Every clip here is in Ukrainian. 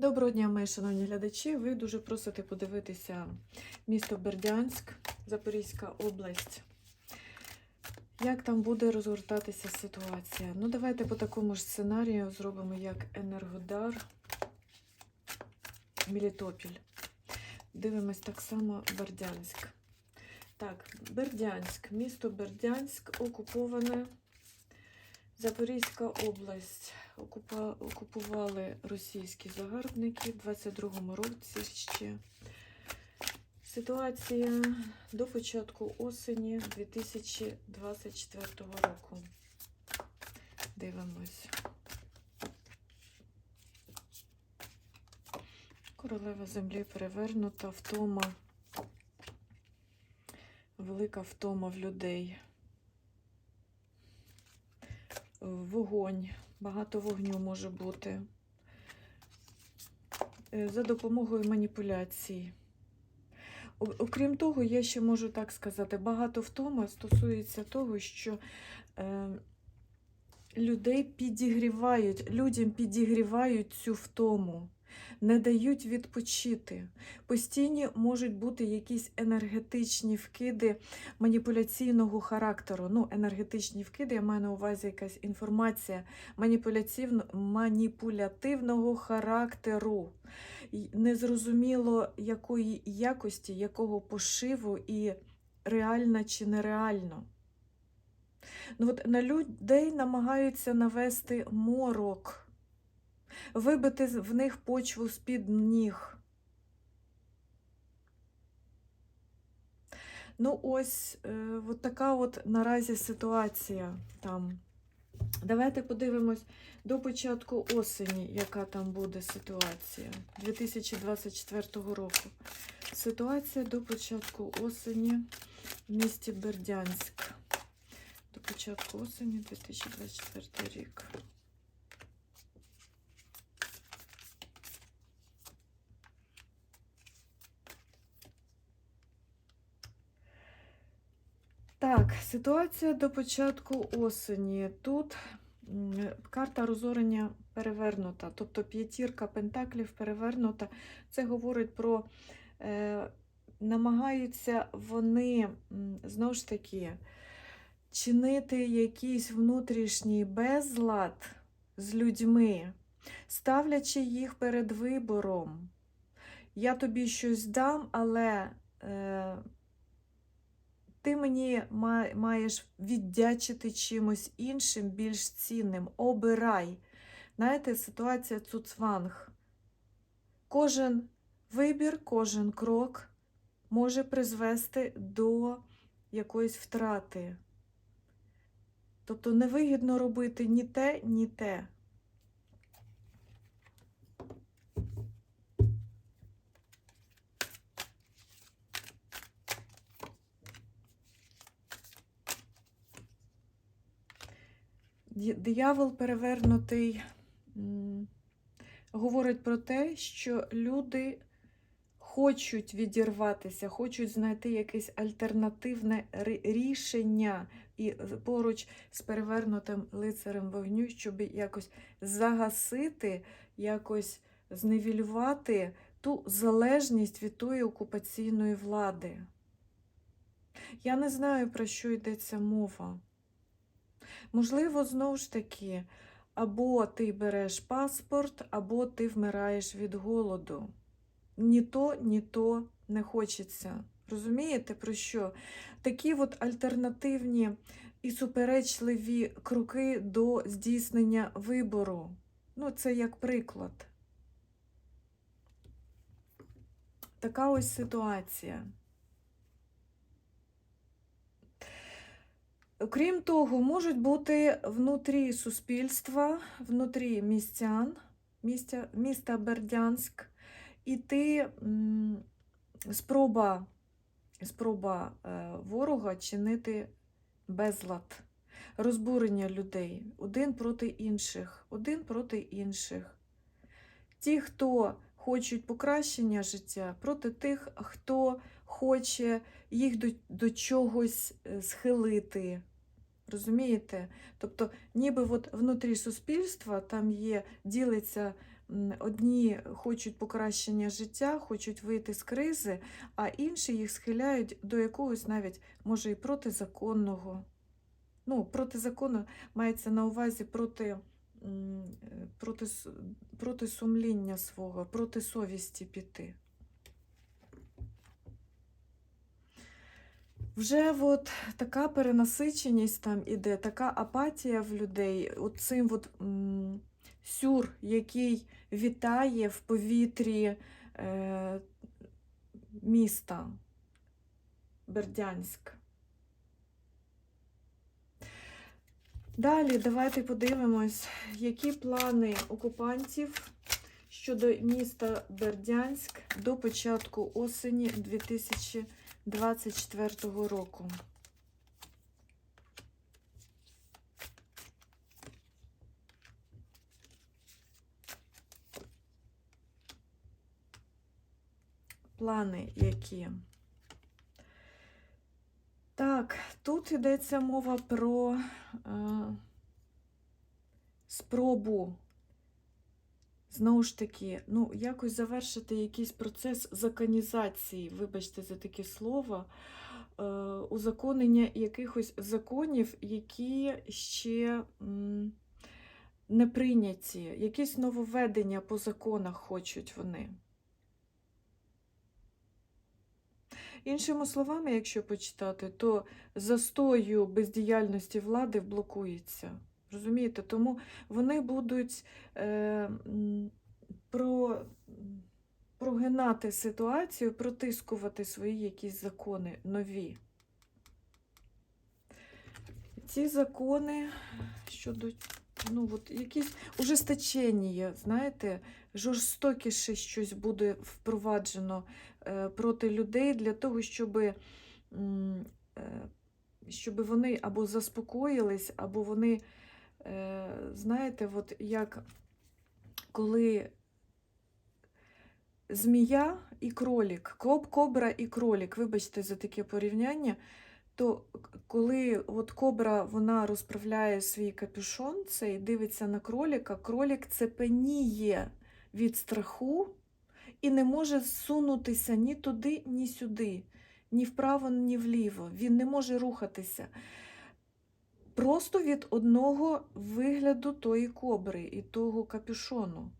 Доброго дня, мої шановні глядачі. Ви дуже просите подивитися місто Бердянськ, Запорізька область. Як там буде розгортатися ситуація? Ну, давайте по такому ж сценарію зробимо як Енергодар, Мелітопіль. Дивимось так само Бердянськ. Так, Бердянськ, місто Бердянськ окуповане. Запорізька область окупували російські загарбники в 22-му році ще. Ситуація до початку осені 2024 року. Дивимось. Королева землі перевернута, втома, велика втома в людей. Вогонь, багато вогню може бути. Е, За допомогою маніпуляцій. Окрім того, я ще можу так сказати, багато втома стосується того, що е, людей підігрівають, людям підігрівають цю втому, не дають відпочити. Постійні можуть бути якісь енергетичні вкиди маніпуляційного характеру. Ну, енергетичні вкиди, я маю на увазі якась інформація маніпулятивного характеру. Незрозуміло якої якості, якого пошиву і реально чи нереально. Ну, от на людей намагаються навести морок, вибити в них почву з-під ніг. Ну, ось е, от така от наразі ситуація там. Давайте подивимось до початку осені, яка там буде ситуація 2024 року. Ситуація до початку осені в місті Бердянськ. До початку осені 2024 рік. Так, ситуація до початку осені. Тут карта розорення перевернута, тобто п'ятірка пентаклів перевернута. Це говорить про е, намагаються вони знову ж таки чинити якийсь внутрішній безлад з людьми, ставлячи їх перед вибором. Я тобі щось дам, але. Е, ти мені маєш віддячити чимось іншим, більш цінним. Обирай. Знаєте, ситуація цуцванг. Кожен вибір, кожен крок може призвести до якоїсь втрати. Тобто невигідно робити ні те, ні те. Диявол перевернутий говорить про те, що люди хочуть відірватися, хочуть знайти якесь альтернативне рішення і поруч з перевернутим лицарем вогню, щоб якось загасити, якось зневілювати ту залежність від тої окупаційної влади. Я не знаю, про що йдеться мова. Можливо, знову ж таки, або ти береш паспорт, або ти вмираєш від голоду. Ні то, ні то не хочеться. Розумієте, про що? Такі от альтернативні і суперечливі кроки до здійснення вибору. Ну, це як приклад. Така ось ситуація. Окрім того, можуть бути внутрі суспільства, внутрі містян, містя, міста Бердянськ, іти спроба, спроба е, ворога чинити безлад, розбурення людей один проти інших, один проти інших. Ті, хто хочуть покращення життя, проти тих, хто хоче їх до, до чогось е, схилити. Розумієте? Тобто, ніби от внутрі суспільства там є, ділиться одні хочуть покращення життя, хочуть вийти з кризи, а інші їх схиляють до якогось навіть, може, і протизаконного. Ну, протизаконно мається на увазі проти, е, проти, проти сумління свого, проти совісті піти. Вже от така перенасиченість там іде, така апатія в людей, от цим от, м, сюр, який вітає в повітрі е, міста Бердянськ. Далі давайте подивимось, які плани окупантів щодо міста Бердянськ до початку осені 2024 року. Плани які? Так, тут йдеться мова про е, спробу, знову ж таки, ну, якось завершити якийсь процес законізації, вибачте за таке слово, е, узаконення якихось законів, які ще не прийняті, якісь нововведення по законах хочуть вони. Іншими словами, якщо почитати, то застою бездіяльності влади блокується. Розумієте? Тому вони будуть е, про, прогинати ситуацію, протискувати свої якісь закони нові. Ці закони щодо ну, от якісь ужесточення, знаєте, жорстокіше щось буде впроваджено е, проти людей для того, щоб, е, щоб вони або заспокоїлись, або вони, знаєте, от як коли змія і кролік, коб, кобра і кролік, вибачте за таке порівняння, то коли от кобра вона розправляє свій капюшон, це і дивиться на кроліка, кролік цепеніє від страху і не може зсунутися ні туди, ні сюди, ні вправо, ні вліво. Він не може рухатися. Просто від одного вигляду тої кобри і того капюшону.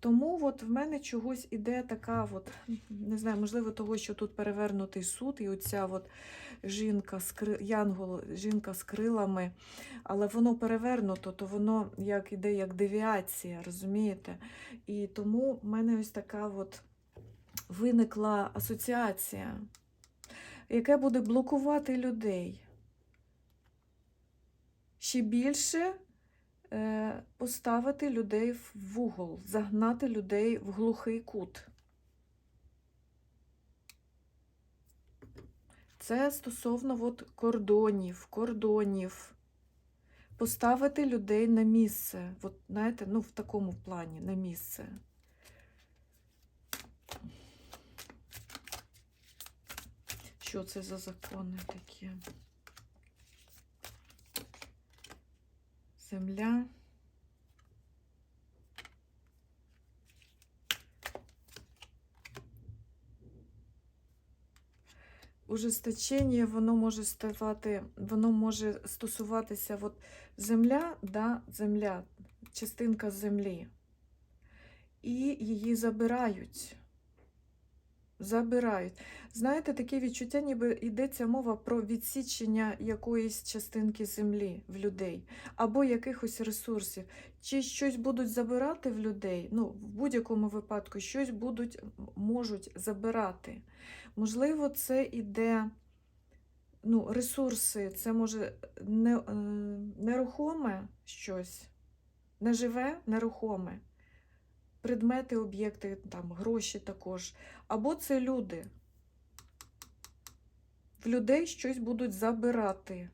Тому от в мене чогось іде така, от, не знаю, можливо, того, що тут перевернутий суд, і оця от жінка з кри... янгол, жінка з крилами, але воно перевернуто, то воно як іде як девіація, розумієте? І тому в мене ось така от виникла асоціація, яка буде блокувати людей. Ще більше е, поставити людей в вугол, загнати людей в глухий кут. Це стосовно от кордонів, кордонів. Поставити людей на місце. От, знаєте, ну, в такому плані, на місце. Що це за закони такі? Земля. Ужесточення, воно може ставати, воно може стосуватися от земля, да, земля, частинка землі. І її забирають. Забирають. Знаєте, таке відчуття, ніби йдеться мова про відсічення якоїсь частинки землі в людей або якихось ресурсів. Чи щось будуть забирати в людей? Ну, в будь-якому випадку щось будуть, можуть забирати. Можливо, це іде ну, ресурси, це може не, е, нерухоме щось, неживе, нерухоме. Предмети, об'єкти, там, гроші також. Або це люди. В людей щось будуть забирати.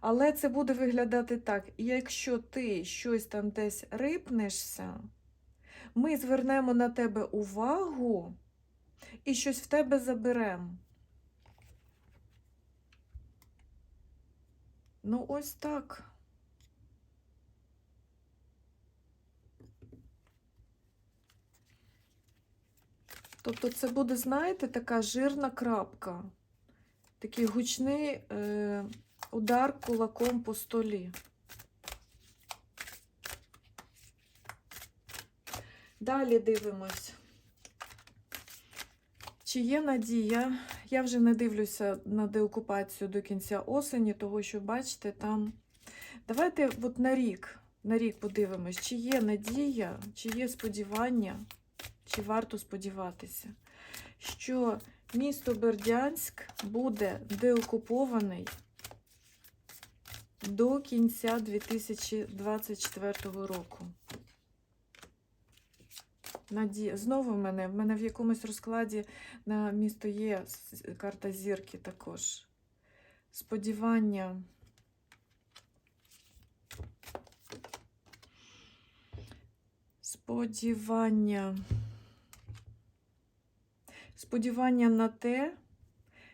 Але це буде виглядати так: якщо ти щось там десь рипнешся, ми звернемо на тебе увагу і щось в тебе заберемо. Ну, ось так. Тобто це буде, знаєте, така жирна крапка, такий гучний е, удар кулаком по столі. Далі дивимось. Чи є надія? Я вже не дивлюся на деокупацію до кінця осені, того що, бачите, там. Давайте от на рік, на рік подивимось, чи є надія, чи є сподівання, чи варто сподіватися, що місто Бердянськ буде деокупований до кінця 2024 року. Наді... Знову в мене, в мене в якомусь розкладі на місто є карта зірки також. Сподівання. Сподівання. Сподівання на те,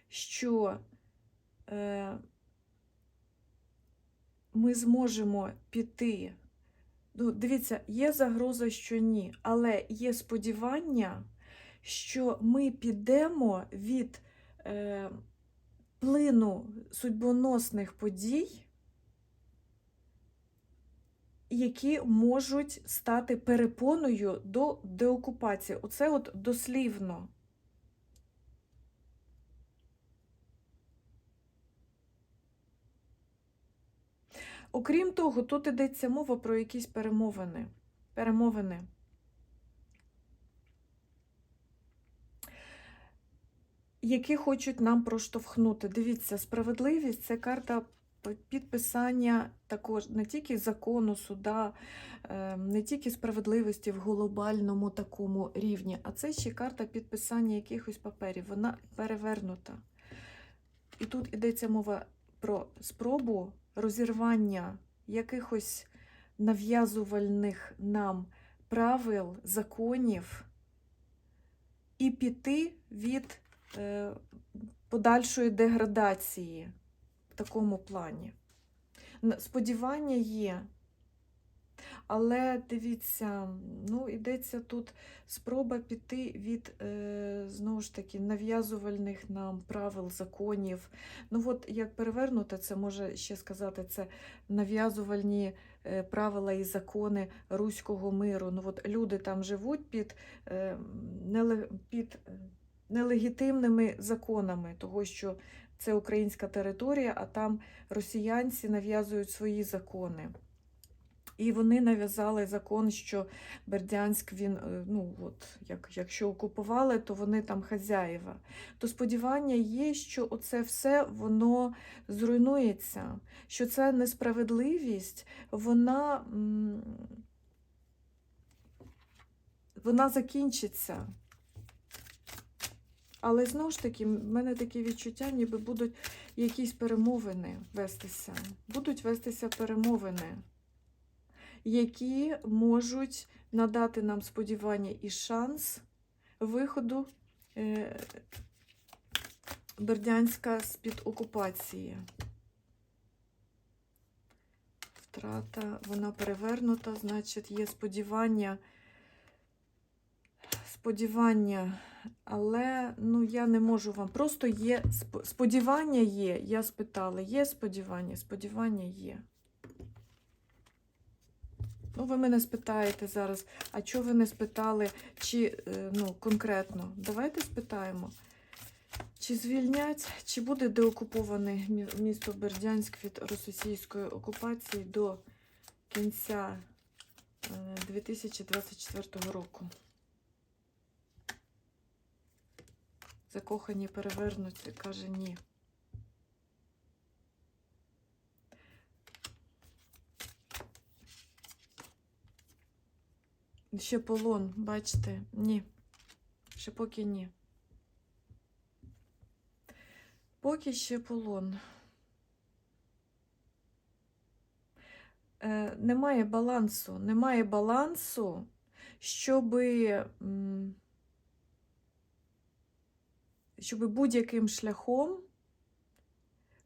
що е, ми зможемо піти. Ну, дивіться, є загроза, що ні, але є сподівання, що ми підемо від е, плину судьбоносних подій, які можуть стати перепоною до деокупації. Оце от дослівно. Окрім того, тут йдеться мова про якісь перемовини. Перемовини. Які хочуть нам проштовхнути. Дивіться, справедливість це карта підписання також не тільки закону, суда, е, не тільки справедливості в глобальному такому рівні, а це ще карта підписання якихось паперів. Вона перевернута. І тут йдеться мова про спробу розірвання якихось нав'язувальних нам правил, законів і піти від е, подальшої деградації в такому плані. Сподівання є. Але дивіться, ну, йдеться тут спроба піти від, е, знову ж таки, нав'язувальних нам правил, законів. Ну, от як перевернути, це може ще сказати, це нав'язувальні е, правила і закони руського миру. Ну, от люди там живуть під, е, неле, під е, нелегітимними законами, того, що це українська територія, а там росіянці нав'язують свої закони. І вони нав'язали закон, що Бердянськ він, е, ну от, як, якщо окупували, то вони там хазяїва. То сподівання є, що оце все воно зруйнується, що ця несправедливість, вона, вона закінчиться. Але знову ж таки, в мене таке відчуття, ніби будуть якісь перемовини вестися. Будуть вестися перемовини які можуть надати нам сподівання і шанс виходу е, Бердянська з-під окупації. Втрата, вона перевернута, значить, є сподівання. Сподівання, але ну, я не можу вам. Просто є сподівання є. Я спитала, є сподівання, сподівання є. Ну, ви мене спитаєте зараз, а чого ви не спитали, чи е, ну, конкретно? Давайте спитаємо. Чи звільнять, чи буде деокуповане місто Бердянськ від російської окупації до кінця е, 2024 року? Закохані перевернуті, каже ні. Ще полон, бачите? Ні. Ще поки ні. Поки ще полон. Е, немає балансу. Немає балансу, щоби, м, щоби будь-яким шляхом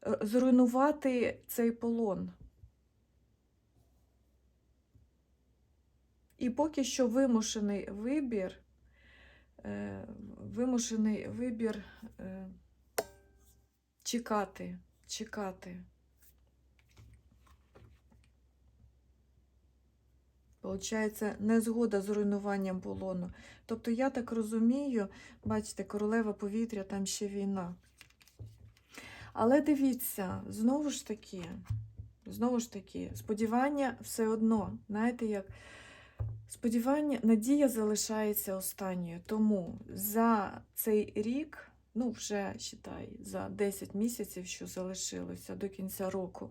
е, зруйнувати цей полон. І поки що вимушений вибір е, вимушений вибір е, чекати, чекати. Получається, незгода з руйнуванням полону. Тобто, я так розумію, бачите, королева повітря, там ще війна. Але дивіться, знову ж таки, знову ж таки, сподівання все одно, знаєте, як сподівання, надія залишається останньою. Тому за цей рік, ну вже считай, за 10 місяців, що залишилося до кінця року,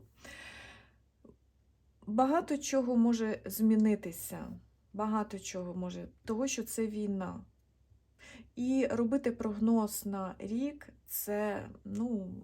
багато чого може змінитися. Багато чого може, того, що це війна. І робити прогноз на рік це, ну,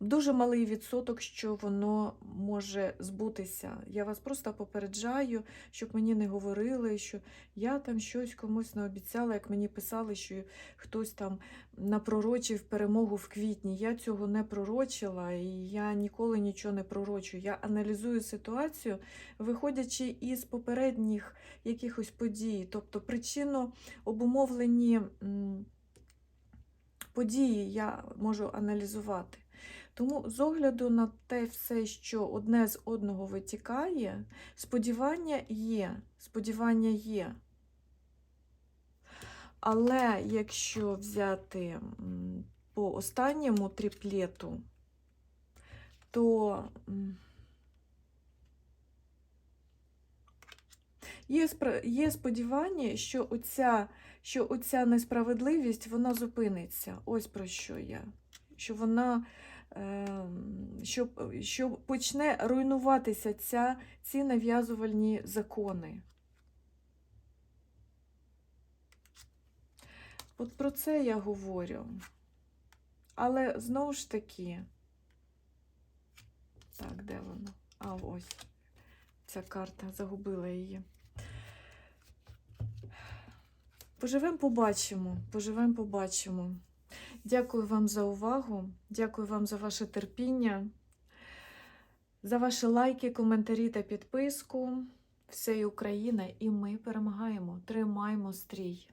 дуже малий відсоток, що воно може збутися. Я вас просто попереджаю, щоб мені не говорили, що я там щось комусь не обіцяла, як мені писали, що хтось там напророчив перемогу в квітні. Я цього не пророчила, і я ніколи нічого не пророчую. Я аналізую ситуацію, виходячи із попередніх якихось подій, тобто причину обумовлені події я можу аналізувати. Тому з огляду на те все, що одне з одного витікає, сподівання є. Сподівання є. Але якщо взяти по останньому тріплету, то є, сподівання, що оця, що оця несправедливість вона зупиниться. Ось про що я. Що вона що, що почне руйнуватися ця, ці нав'язувальні закони. От про це я говорю. Але знову ж таки, так, де воно? А, ось ця карта, загубила її. Поживемо, побачимо. Поживемо, побачимо. Дякую вам за увагу. Дякую вам за ваше терпіння, за ваші лайки, коментарі та підписку. Все і Україна, і ми перемагаємо. Тримаємо стрій.